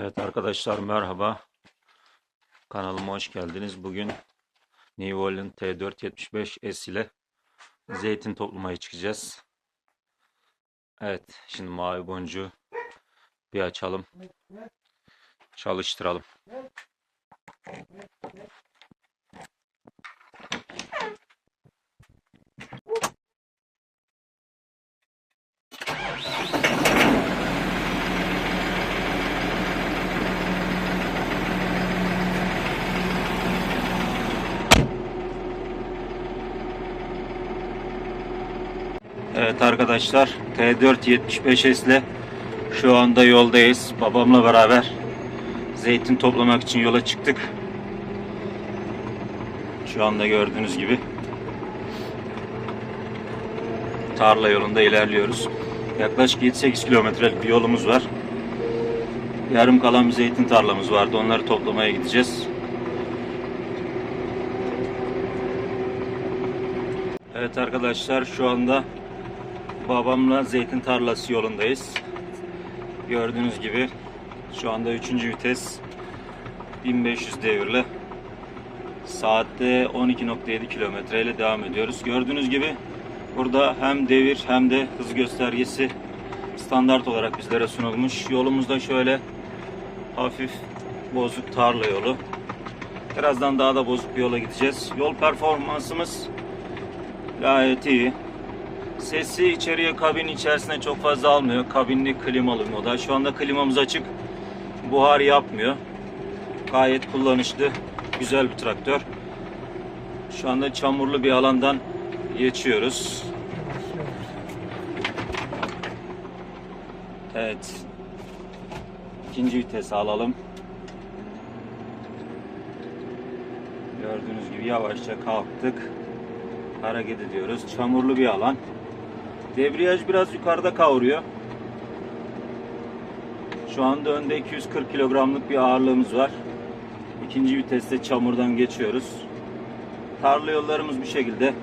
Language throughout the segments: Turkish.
Evet arkadaşlar merhaba. Kanalıma hoş geldiniz. Bugün New Holland T475S ile zeytin toplamaya çıkacağız. Evet şimdi mavi boncuğu bir açalım. Çalıştıralım. Evet arkadaşlar T475S ile şu anda yoldayız. Babamla beraber zeytin toplamak için yola çıktık. Şu anda gördüğünüz gibi tarla yolunda ilerliyoruz. Yaklaşık 7-8 kilometrelik bir yolumuz var. Yarım kalan bir zeytin tarlamız vardı. Onları toplamaya gideceğiz. Evet arkadaşlar şu anda babamla zeytin tarlası yolundayız. Gördüğünüz gibi şu anda 3. vites 1500 devirle saatte 12.7 kilometre ile devam ediyoruz. Gördüğünüz gibi burada hem devir hem de hız göstergesi standart olarak bizlere sunulmuş. Yolumuzda şöyle hafif bozuk tarla yolu. Birazdan daha da bozuk bir yola gideceğiz. Yol performansımız gayet iyi. Sesi içeriye kabin içerisine çok fazla almıyor. Kabinli klimalı moda. Şu anda klimamız açık. Buhar yapmıyor. Gayet kullanışlı. Güzel bir traktör. Şu anda çamurlu bir alandan geçiyoruz. Evet. İkinci vitesi alalım. Gördüğünüz gibi yavaşça kalktık. Hareket ediyoruz. Çamurlu bir alan. Debriyaj biraz yukarıda kavuruyor. Şu anda önde 240 kilogramlık bir ağırlığımız var. İkinci viteste çamurdan geçiyoruz. Tarla yollarımız bir şekilde.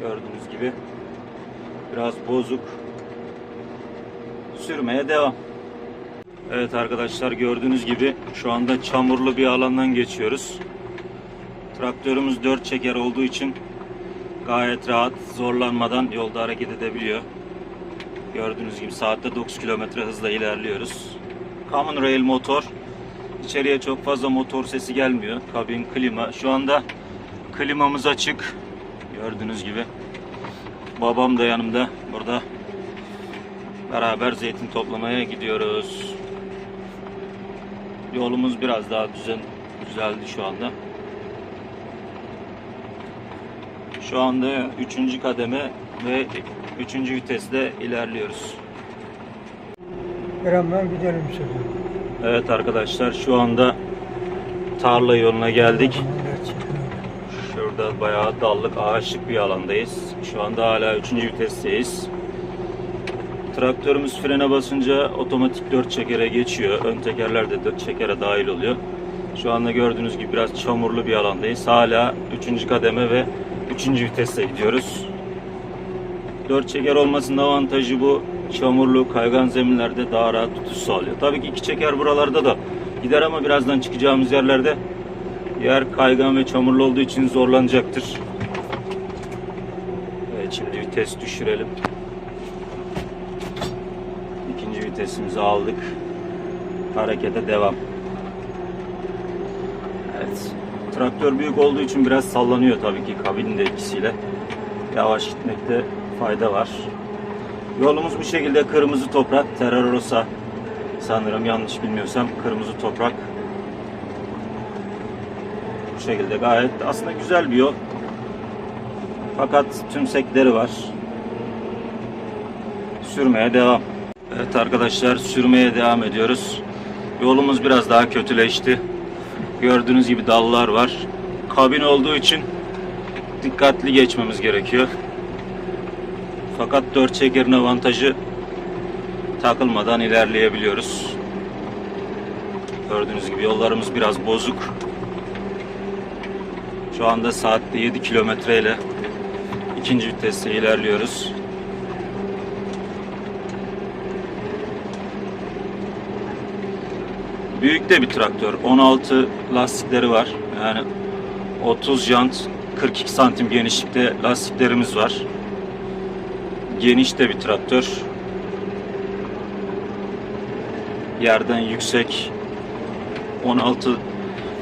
Gördüğünüz gibi. Biraz bozuk. Sürmeye devam. Evet arkadaşlar gördüğünüz gibi şu anda çamurlu bir alandan geçiyoruz. Traktörümüz 4 çeker olduğu için gayet rahat, zorlanmadan yolda hareket edebiliyor. Gördüğünüz gibi saatte 9 km hızla ilerliyoruz. Common Rail motor. İçeriye çok fazla motor sesi gelmiyor. Kabin, klima. Şu anda klimamız açık. Gördüğünüz gibi. Babam da yanımda. Burada beraber zeytin toplamaya gidiyoruz. Yolumuz biraz daha düzen düzeldi şu anda. Şu anda 3. kademe ve 3. vitesle ilerliyoruz. Birazdan gidelim şimdi. Evet arkadaşlar şu anda tarla yoluna geldik. Şurada bayağı dallık ağaçlık bir alandayız. Şu anda hala 3. vitesteyiz. Traktörümüz frene basınca otomatik 4 çekere geçiyor. Ön tekerler de 4 çekere dahil oluyor. Şu anda gördüğünüz gibi biraz çamurlu bir alandayız. Hala 3. kademe ve 3. viteste gidiyoruz. 4 çeker olmasının avantajı bu. Çamurlu, kaygan zeminlerde daha rahat tutuş sağlıyor. Tabii ki 2 çeker buralarda da gider ama birazdan çıkacağımız yerlerde yer kaygan ve çamurlu olduğu için zorlanacaktır. Evet şimdi vites düşürelim. İkinci vitesimizi aldık. Harekete devam. Evet. Traktör büyük olduğu için biraz sallanıyor tabii ki kabinin de etkisiyle. Yavaş gitmekte fayda var. Yolumuz bu şekilde kırmızı toprak, Terra Rosa sanırım yanlış bilmiyorsam kırmızı toprak. Bu şekilde gayet aslında güzel bir yol. Fakat tümsekleri var. Sürmeye devam. Evet arkadaşlar sürmeye devam ediyoruz. Yolumuz biraz daha kötüleşti. Gördüğünüz gibi dallar var. Kabin olduğu için dikkatli geçmemiz gerekiyor. Fakat dört çekerin avantajı takılmadan ilerleyebiliyoruz. Gördüğünüz gibi yollarımız biraz bozuk. Şu anda saatte 7 kilometre ile ikinci viteste ilerliyoruz. Büyük de bir traktör. 16 lastikleri var. Yani 30 jant, 42 santim genişlikte lastiklerimiz var. Geniş de bir traktör. Yerden yüksek 16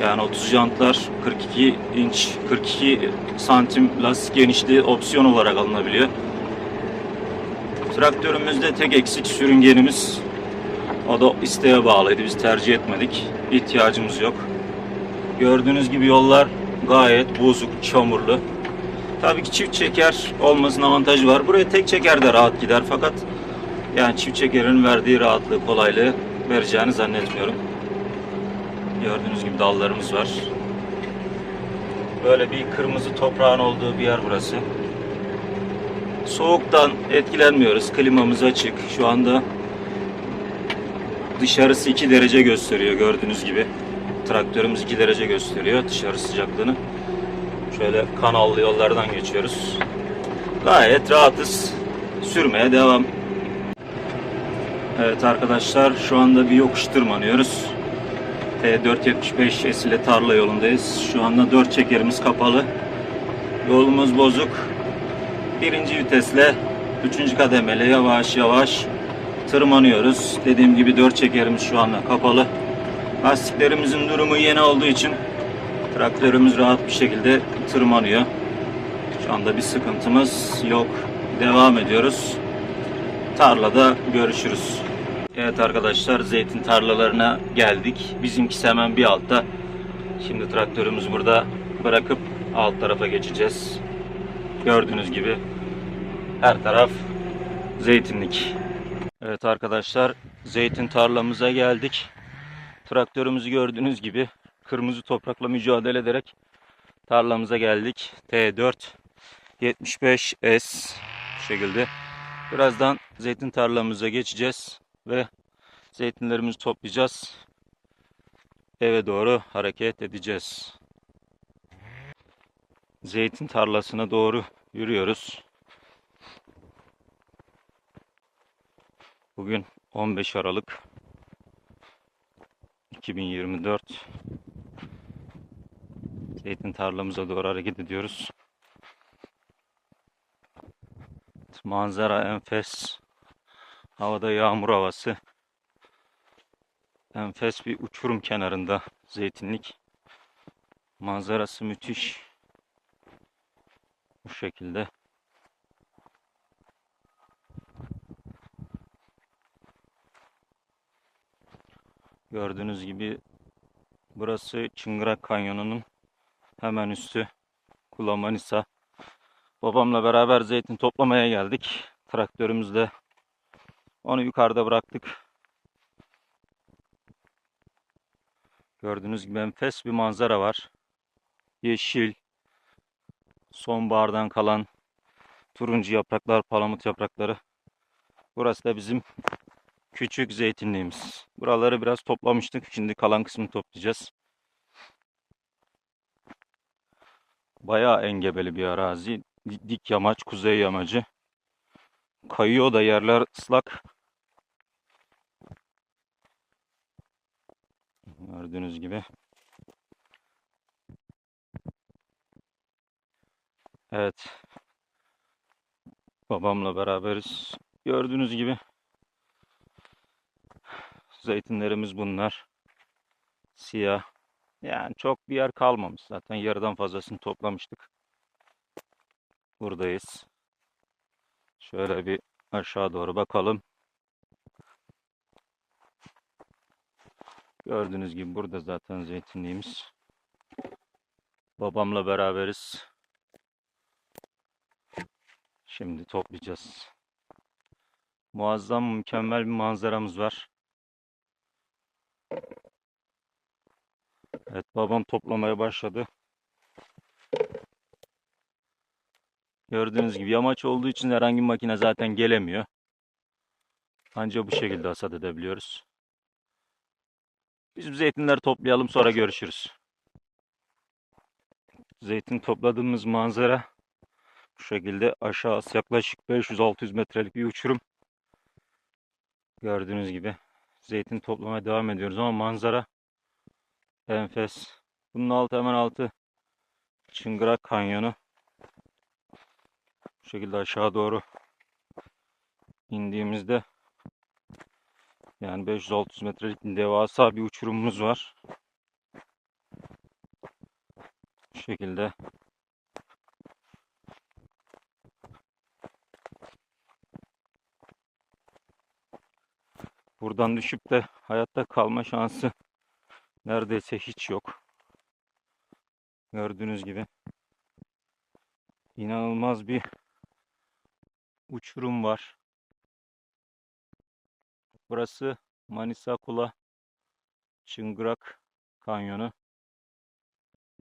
yani 30 jantlar 42 inç 42 santim lastik genişliği opsiyon olarak alınabiliyor. Traktörümüzde tek eksik sürüngenimiz. O da isteğe bağlıydı. Biz tercih etmedik. İhtiyacımız yok. Gördüğünüz gibi yollar gayet bozuk, çamurlu. Tabii ki çift çeker olmasının avantajı var. Buraya tek çeker de rahat gider fakat yani çift çekerin verdiği rahatlığı, kolaylığı vereceğini zannetmiyorum. Gördüğünüz gibi dallarımız var. Böyle bir kırmızı toprağın olduğu bir yer burası. Soğuktan etkilenmiyoruz. Klimamız açık. Şu anda dışarısı 2 derece gösteriyor gördüğünüz gibi. Traktörümüz 2 derece gösteriyor dışarı sıcaklığını. Şöyle kanallı yollardan geçiyoruz. Gayet rahatız. Sürmeye devam. Evet arkadaşlar şu anda bir yokuş tırmanıyoruz. T475 ile tarla yolundayız. Şu anda 4 çekerimiz kapalı. Yolumuz bozuk. Birinci vitesle üçüncü kademeli yavaş yavaş tırmanıyoruz. Dediğim gibi 4 çekerimiz şu anda kapalı. Lastiklerimizin durumu yeni olduğu için traktörümüz rahat bir şekilde tırmanıyor. Şu anda bir sıkıntımız yok. Devam ediyoruz. Tarlada görüşürüz. Evet arkadaşlar zeytin tarlalarına geldik. Bizimkisi hemen bir altta. Şimdi traktörümüz burada bırakıp alt tarafa geçeceğiz. Gördüğünüz gibi her taraf zeytinlik. Evet arkadaşlar zeytin tarlamıza geldik. Traktörümüzü gördüğünüz gibi kırmızı toprakla mücadele ederek tarlamıza geldik. T4 75S bu şekilde. Birazdan zeytin tarlamıza geçeceğiz ve zeytinlerimizi toplayacağız. Eve doğru hareket edeceğiz. Zeytin tarlasına doğru yürüyoruz. Bugün 15 Aralık 2024. Zeytin tarlamıza doğru hareket ediyoruz. Manzara enfes. Havada yağmur havası. Enfes bir uçurum kenarında zeytinlik. Manzarası müthiş. Bu şekilde. Gördüğünüz gibi burası Çıngırak Kanyonu'nun hemen üstü Kulamanisa. Babamla beraber zeytin toplamaya geldik. Traktörümüzle onu yukarıda bıraktık. Gördüğünüz gibi enfes bir manzara var. Yeşil, sonbahardan kalan turuncu yapraklar, palamut yaprakları. Burası da bizim küçük zeytinliğimiz. Buraları biraz toplamıştık. Şimdi kalan kısmını toplayacağız. Bayağı engebeli bir arazi. Di- Dik yamaç, kuzey yamacı. Kayıyor da yerler ıslak. Gördüğünüz gibi. Evet. Babamla beraberiz. Gördüğünüz gibi zeytinlerimiz bunlar. Siyah. Yani çok bir yer kalmamış zaten. Yarıdan fazlasını toplamıştık. Buradayız. Şöyle bir aşağı doğru bakalım. Gördüğünüz gibi burada zaten zeytinliğimiz. Babamla beraberiz. Şimdi toplayacağız. Muazzam mükemmel bir manzaramız var. Evet babam toplamaya başladı. Gördüğünüz gibi yamaç olduğu için herhangi bir makine zaten gelemiyor. Ancak bu şekilde hasat edebiliyoruz. Biz zeytinleri toplayalım sonra görüşürüz. Zeytin topladığımız manzara bu şekilde aşağısı yaklaşık 500-600 metrelik bir uçurum. Gördüğünüz gibi zeytin toplamaya devam ediyoruz ama manzara enfes. Bunun altı hemen altı Çıngırak Kanyonu. Bu şekilde aşağı doğru indiğimizde yani 500-600 metrelik devasa bir uçurumumuz var. Bu şekilde buradan düşüp de hayatta kalma şansı neredeyse hiç yok. Gördüğünüz gibi inanılmaz bir uçurum var. Burası Manisa Kula Çıngırak Kanyonu.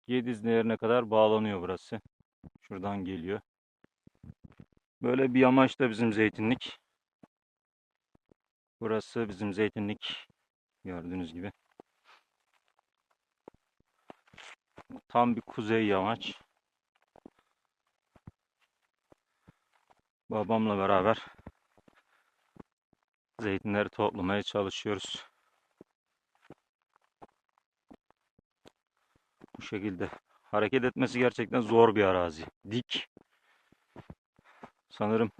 Gediz Nehri'ne kadar bağlanıyor burası. Şuradan geliyor. Böyle bir yamaç da bizim zeytinlik. Burası bizim zeytinlik. Gördüğünüz gibi. Tam bir kuzey yamaç. Babamla beraber zeytinleri toplamaya çalışıyoruz. Bu şekilde. Hareket etmesi gerçekten zor bir arazi. Dik. Sanırım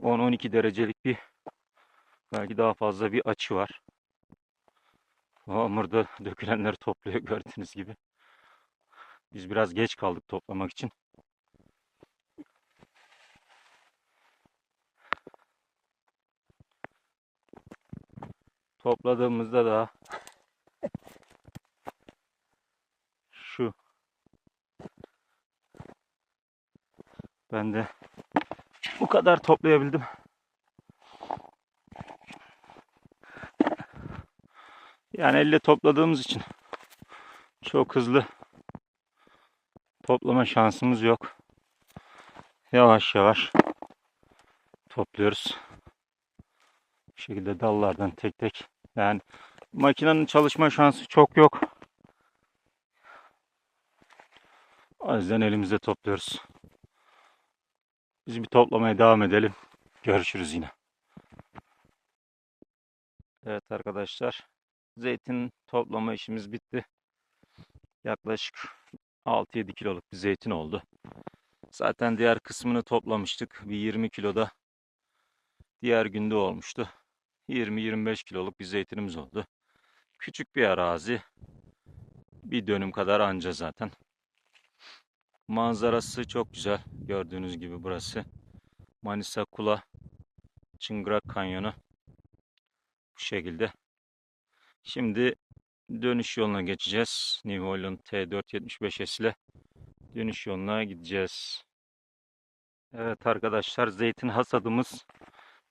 10-12 derecelik bir belki daha fazla bir açı var. Hamurda dökülenleri topluyor gördüğünüz gibi. Biz biraz geç kaldık toplamak için. Topladığımızda da şu ben de bu kadar toplayabildim. Yani elle topladığımız için çok hızlı toplama şansımız yok. Yavaş yavaş topluyoruz. Bu şekilde dallardan tek tek. Yani makinenin çalışma şansı çok yok. O yüzden elimizde topluyoruz. Biz bir toplamaya devam edelim. Görüşürüz yine. Evet arkadaşlar. Zeytin toplama işimiz bitti. Yaklaşık 6-7 kiloluk bir zeytin oldu. Zaten diğer kısmını toplamıştık. Bir 20 kiloda diğer günde olmuştu. 20-25 kiloluk bir zeytinimiz oldu. Küçük bir arazi. Bir dönüm kadar anca zaten. Manzarası çok güzel. Gördüğünüz gibi burası. Manisa Kula Çıngırak Kanyonu. Bu şekilde. Şimdi dönüş yoluna geçeceğiz. New Holland T475S ile dönüş yoluna gideceğiz. Evet arkadaşlar zeytin hasadımız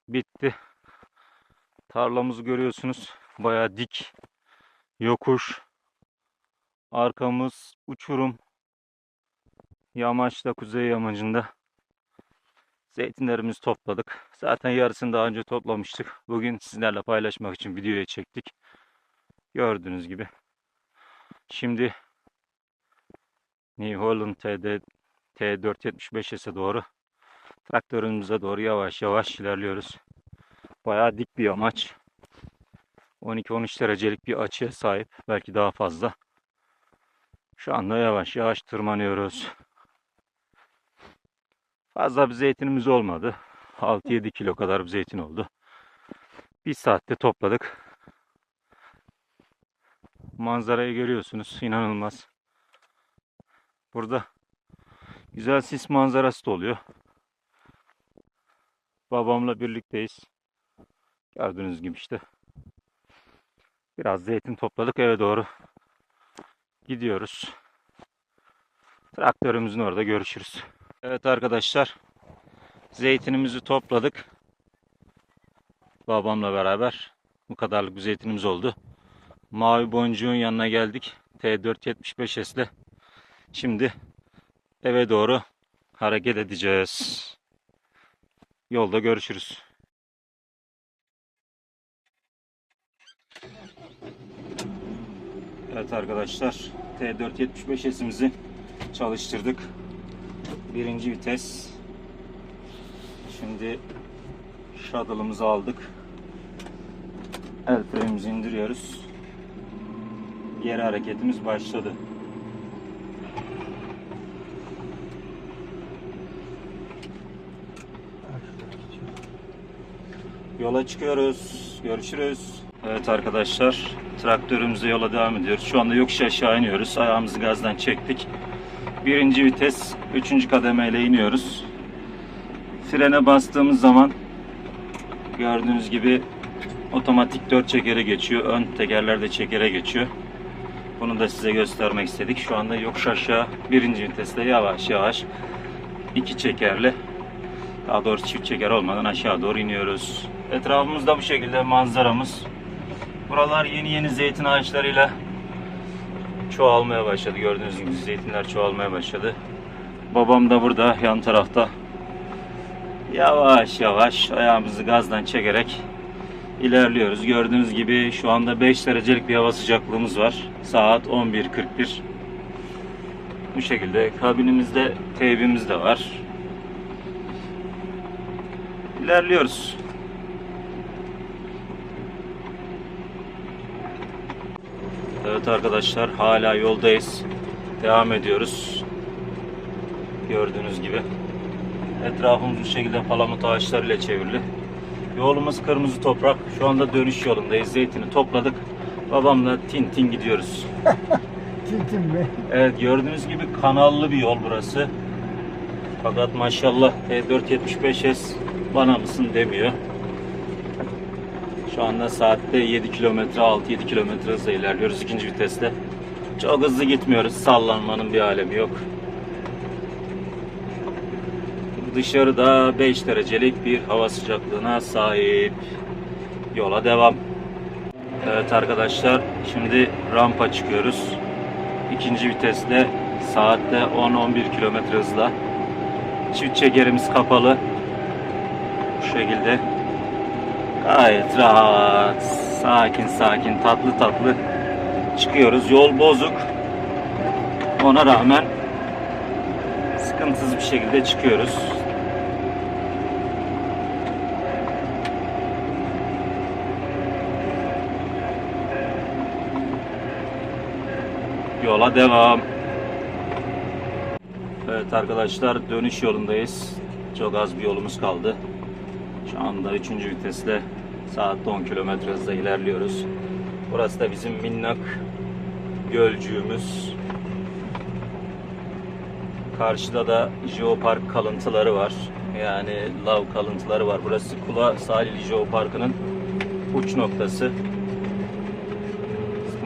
bitti. Tarlamızı görüyorsunuz. Baya dik. Yokuş. Arkamız uçurum. Yamaçta kuzey yamacında zeytinlerimizi topladık. Zaten yarısını daha önce toplamıştık. Bugün sizlerle paylaşmak için videoya çektik. Gördüğünüz gibi. Şimdi New Holland TD T475S'e doğru traktörümüze doğru yavaş yavaş ilerliyoruz. Bayağı dik bir yamaç. 12-13 derecelik bir açıya sahip. Belki daha fazla. Şu anda yavaş yavaş tırmanıyoruz. Fazla bir zeytinimiz olmadı. 6-7 kilo kadar bir zeytin oldu. Bir saatte topladık. Manzarayı görüyorsunuz. inanılmaz. Burada güzel sis manzarası da oluyor. Babamla birlikteyiz. Gördüğünüz gibi işte. Biraz zeytin topladık eve doğru gidiyoruz. Traktörümüzün orada görüşürüz. Evet arkadaşlar. Zeytinimizi topladık. Babamla beraber. Bu kadarlık bir zeytinimiz oldu. Mavi boncuğun yanına geldik. T475S ile. Şimdi eve doğru hareket edeceğiz. Yolda görüşürüz. Evet arkadaşlar T475S'imizi çalıştırdık. Birinci vites. Şimdi shuttle'ımızı aldık. El frenimizi indiriyoruz. Geri hareketimiz başladı. Yola çıkıyoruz. Görüşürüz. Evet arkadaşlar. Traktörümüzle yola devam ediyoruz. Şu anda yokuş aşağı iniyoruz. Ayağımızı gazdan çektik. Birinci vites, üçüncü kademeyle iniyoruz. Frene bastığımız zaman gördüğünüz gibi otomatik dört çekere geçiyor. Ön tekerlerde çekere geçiyor. Bunu da size göstermek istedik. Şu anda yokuş aşağı birinci viteste yavaş yavaş iki çekerli daha doğrusu çift çeker olmadan aşağı doğru iniyoruz. Etrafımızda bu şekilde manzaramız. Buralar yeni yeni zeytin ağaçlarıyla çoğalmaya başladı. Gördüğünüz gibi zeytinler çoğalmaya başladı. Babam da burada yan tarafta yavaş yavaş ayağımızı gazdan çekerek ilerliyoruz. Gördüğünüz gibi şu anda 5 derecelik bir hava sıcaklığımız var. Saat 11.41. Bu şekilde kabinimizde teybimiz de var. İlerliyoruz. Evet arkadaşlar hala yoldayız. Devam ediyoruz. Gördüğünüz gibi. Etrafımız bu şekilde palamut ağaçlarıyla çevrili. Yolumuz kırmızı toprak. Şu anda dönüş yolundayız. Zeytini topladık. Babamla tin tin gidiyoruz. Tintin mi? Evet gördüğünüz gibi kanallı bir yol burası. Fakat maşallah T475S bana mısın demiyor. Şu anda saatte 7 kilometre 6-7 kilometre hızla ilerliyoruz ikinci viteste. Çok hızlı gitmiyoruz. Sallanmanın bir alemi yok. Dışarıda 5 derecelik bir hava sıcaklığına sahip. Yola devam. Evet arkadaşlar şimdi rampa çıkıyoruz. İkinci vitesle saatte 10-11 kilometre hızla. Çift çekerimiz kapalı. Bu şekilde. Gayet rahat, sakin sakin, tatlı tatlı çıkıyoruz. Yol bozuk. Ona rağmen sıkıntısız bir şekilde çıkıyoruz. Yola devam. Evet arkadaşlar dönüş yolundayız. Çok az bir yolumuz kaldı. Şu anda 3. vitesle saatte 10 km hızla ilerliyoruz. Burası da bizim minnak gölcüğümüz. Karşıda da jeopark kalıntıları var. Yani lav kalıntıları var. Burası Kula Salihli Jeoparkı'nın uç noktası.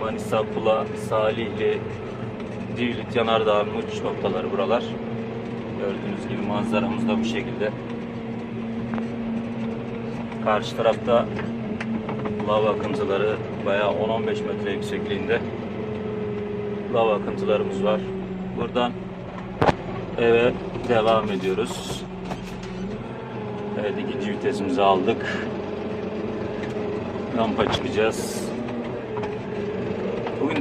Manisa, Kula, Salihli, Divrit Yanardağ'ın uç noktaları buralar. Gördüğünüz gibi manzaramız da bu şekilde. Karşı tarafta lav akıntıları bayağı 10-15 metre yüksekliğinde lav akıntılarımız var. Buradan eve devam ediyoruz. Evet ikinci vitesimizi aldık. Rampa çıkacağız.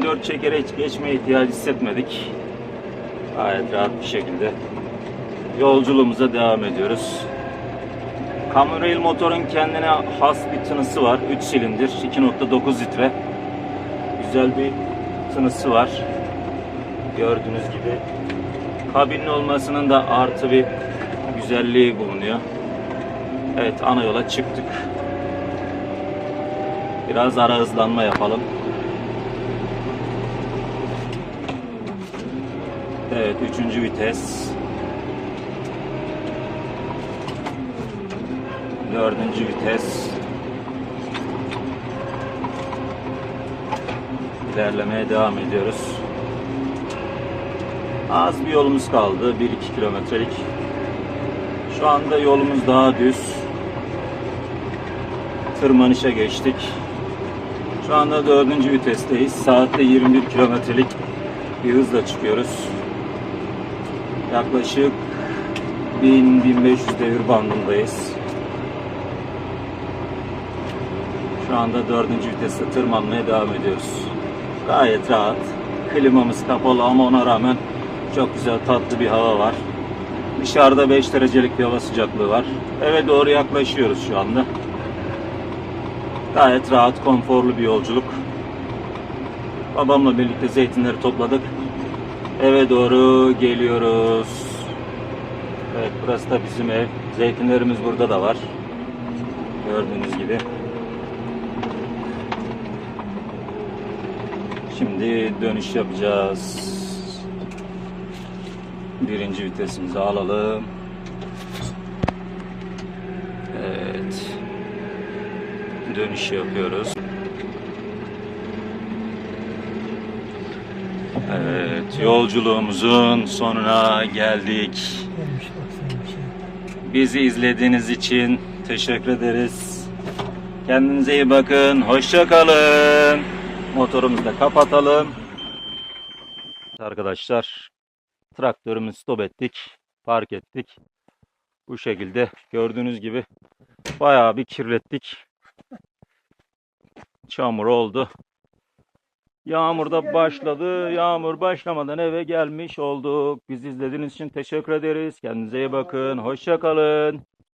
4 çekere hiç geçmeye ihtiyacı hissetmedik. Gayet rahat bir şekilde yolculuğumuza devam ediyoruz. Camry motorun kendine has bir tınısı var. 3 silindir, 2.9 litre. Güzel bir tınısı var. Gördüğünüz gibi. Kabinin olmasının da artı bir güzelliği bulunuyor. Evet ana yola çıktık. Biraz ara hızlanma yapalım. Evet, üçüncü vites. Dördüncü vites. İlerlemeye devam ediyoruz. Az bir yolumuz kaldı. 1-2 kilometrelik. Şu anda yolumuz daha düz. Tırmanışa geçtik. Şu anda dördüncü vitesteyiz. Saatte 21 kilometrelik bir hızla çıkıyoruz. Yaklaşık 1000-1500 devir bandındayız. Şu anda dördüncü viteste tırmanmaya devam ediyoruz. Gayet rahat. Klimamız kapalı ama ona rağmen çok güzel tatlı bir hava var. Dışarıda 5 derecelik bir hava sıcaklığı var. Eve doğru yaklaşıyoruz şu anda. Gayet rahat, konforlu bir yolculuk. Babamla birlikte zeytinleri topladık. Eve doğru geliyoruz. Evet burası da bizim ev. Zeytinlerimiz burada da var. Gördüğünüz gibi. Şimdi dönüş yapacağız. Birinci vitesimizi alalım. Evet. Dönüş yapıyoruz. Evet, yolculuğumuzun sonuna geldik. Bizi izlediğiniz için teşekkür ederiz. Kendinize iyi bakın. Hoşça kalın. Motorumuzu da kapatalım. Arkadaşlar traktörümüzü stop ettik. Park ettik. Bu şekilde gördüğünüz gibi bayağı bir kirlettik. Çamur oldu. Yağmur da başladı. Yağmur başlamadan eve gelmiş olduk. Bizi izlediğiniz için teşekkür ederiz. Kendinize iyi bakın. Hoşça kalın.